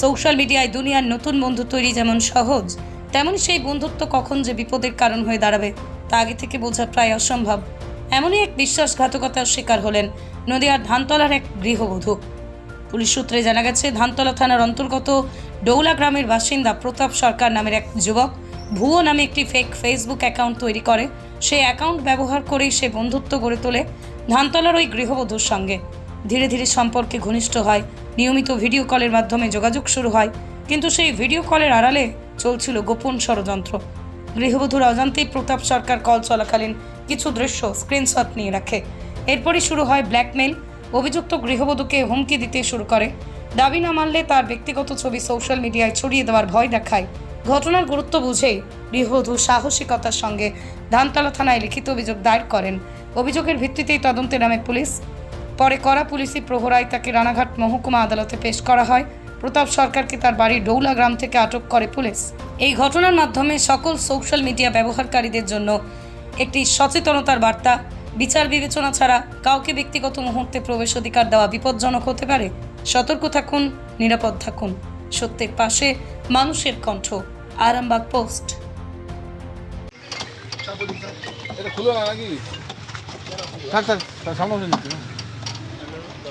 Social মিডিয়ায় দুনিয়ার নতুন বন্ধু তৈরি যেমন সহজ, তেমন সেই বন্ধুত্ব কখন যে বিপদের কারণ হয়ে দাঁড়াবে, তা আগে থেকে বোঝা প্রায় অসম্ভব। এমনই এক বিশ্বাসঘাতকতার শিকার হলেন নদিয়ার ধানতলার এক গৃহবধূ। পুলিশ সূত্রে জানা গেছে, ধানতলা থানার অন্তর্গত ডৌলা গ্রামের বাসিন্দা প্রতাপ সরকার নামের এক যুবক ভুয়ো নামে একটি ফেক ফেসবুক অ্যাকাউন্ট তৈরি করে। সেই অ্যাকাউন্ট ব্যবহার করেই সে বন্ধুত্ব গড়ে তোলে ধানতলার ওই গৃহবধূর সঙ্গে। ধীরে ধীরে সম্পর্কে ঘনিষ্ঠ হয়, নিয়মিত ভিডিও কলের মাধ্যমে যোগাযোগ শুরু হয়। কিন্তু সেই ভিডিও কলের আড়ালে চলছিল গোপন ষড়যন্ত্র। গৃহবধূর অজান্তেই প্রতাপ সরকার কল চলাকালীন কিছু দৃশ্য স্ক্রিনশট নিয়ে রাখে। এরপরই শুরু হয় ব্ল্যাকমেল অভিযুক্ত গৃহবধূকে হুমকি দিতে শুরু করে। দাবি না মানলে তার ব্যক্তিগত ছবি সোশ্যাল মিডিয়ায় ছড়িয়ে দেওয়ার ভয় দেখায়। ঘটনার গুরুত্ব বুঝেই গৃহবধূ সাহসিকতার সঙ্গে ধানতলা থানায় লিখিত অভিযোগ দায়ের করেন। অভিযোগের ভিত্তিতেই তদন্তে নামে পুলিশ। পরে করা পুলিশি প্রহরায় তাকে রানাঘাট মহকুমা আদালতে পেশ করা হয়। প্রতাপ সরকারকে তার বাড়ি ডৌলা গ্রাম থেকে আটক করে পুলিশ। এই ঘটনার মাধ্যমে সকল সোশ্যাল মিডিয়া ব্যবহারকারীদের জন্য একটি সচেতনতার বার্তা, বিচার বিবেচনা ছাড়া কাউকে ব্যক্তিগত মুহূর্তে প্রবেশ অধিকার দেওয়া বিপজ্জনক হতে পারে। সতর্ক থাকুন, নিরাপদ থাকুন। সত্যের পাশে মানুষের কণ্ঠ। আরামবাগ পোস্ট। থাক থাক থাক সামনে বসে নিচ্ছি এটা গেছে গেছে